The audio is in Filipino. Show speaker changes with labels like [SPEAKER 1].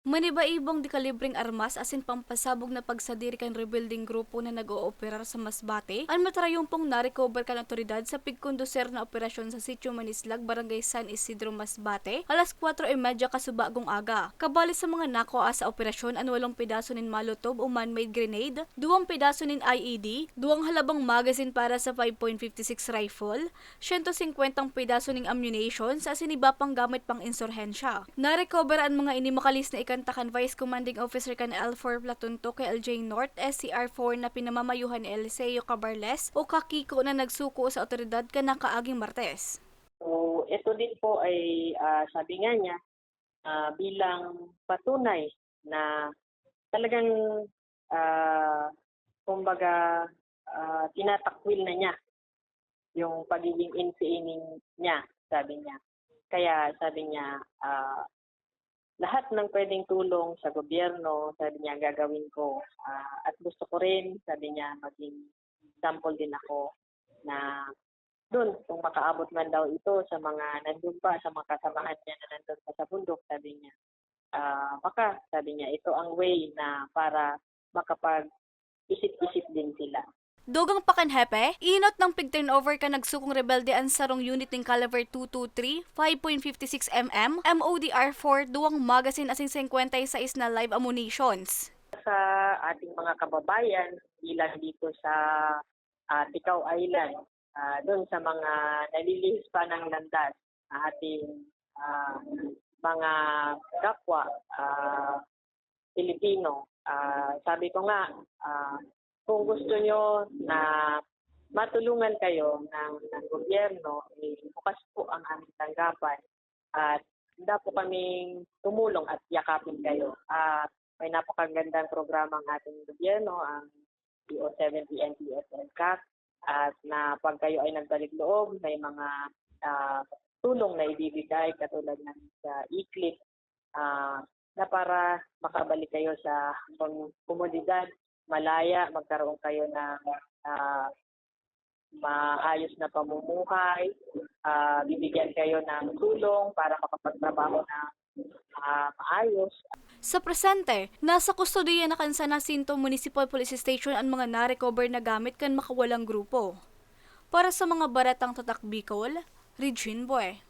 [SPEAKER 1] Maniba-ibang dekalibreng armas asin pampasabog na pagsadiri kan rebuilding grupo na nag-ooperar sa Masbate, ang matrayong pong narecover kan otoridad sa pigkonduser na operasyon sa Sitio Manislag, Barangay San Isidro, Masbate, alas 4.30 kasubagong aga. Kabali sa mga nakoa sa operasyon ang walong pedaso nin malotob o man-made grenade, duwang pedaso nin IED, duwang halabang magazine para sa 5.56 rifle, 150 pedaso ning ammunition sa siniba pang gamit pang insurhensya. Narecover ang mga ini makalis na ikantakan Vice Commanding Officer kan L4 Platoon 2 kay LJ North SCR4 na pinamamayuhan Eliseo Cabarles o kakiko na nagsuko sa otoridad ka nakaaging Martes.
[SPEAKER 2] So, ito din po ay ah, sabi nga niya ah, bilang patunay na talagang ah, kumbaga ah, tinatakwil na niya yung pagiging NPA niya, sabi niya. Kaya sabi niya, ah, lahat ng pwedeng tulong sa gobyerno, sabi niya, gagawin ko. Ah, at gusto ko rin, sabi niya, maging sample din ako na doon, kung makaabot man daw ito sa mga nandun pa, sa mga kasamahan niya na nandun pa sa bundok, sabi niya, ah baka, sabi niya, ito ang way na para makapag-isip-isip din sila.
[SPEAKER 1] Dogang pakanhepe, inot ng pig turnover ka nagsukong rebelde ang sarong unit ng caliber 223, 5.56 mm, MODR-4, duwang magazine asing 56 na live ammunitions.
[SPEAKER 2] Sa ating mga kababayan, ilan dito sa ah, Tikaw Island, ah, doon sa mga nalilihis pa ng landas, ating ah, mga kapwa ah, Pilipino. Ah, sabi ko nga, ah, kung gusto nyo na matulungan kayo ng, ng gobyerno, eh, bukas po ang aming tanggapan. At handa po kaming tumulong at yakapin kayo. At may napakagandang programa ang ating gobyerno, ang PO70 NPS NCAP, at na pag kayo ay nagbalik loob, may mga ah, tulong na ibibigay katulad ng sa e-clip ah, na para makabalik kayo sa kom- komunidad, malaya, magkaroon kayo ng ah, maayos na pamumuhay, ah, bibigyan kayo ng tulong para makapagtrabaho na ah, maayos.
[SPEAKER 1] Sa presente, nasa kustodiya na kan sa Nasinto Municipal Police Station ang mga narecover na gamit kan makawalang grupo. Para sa mga baratang tatak Bicol, Regine Boy.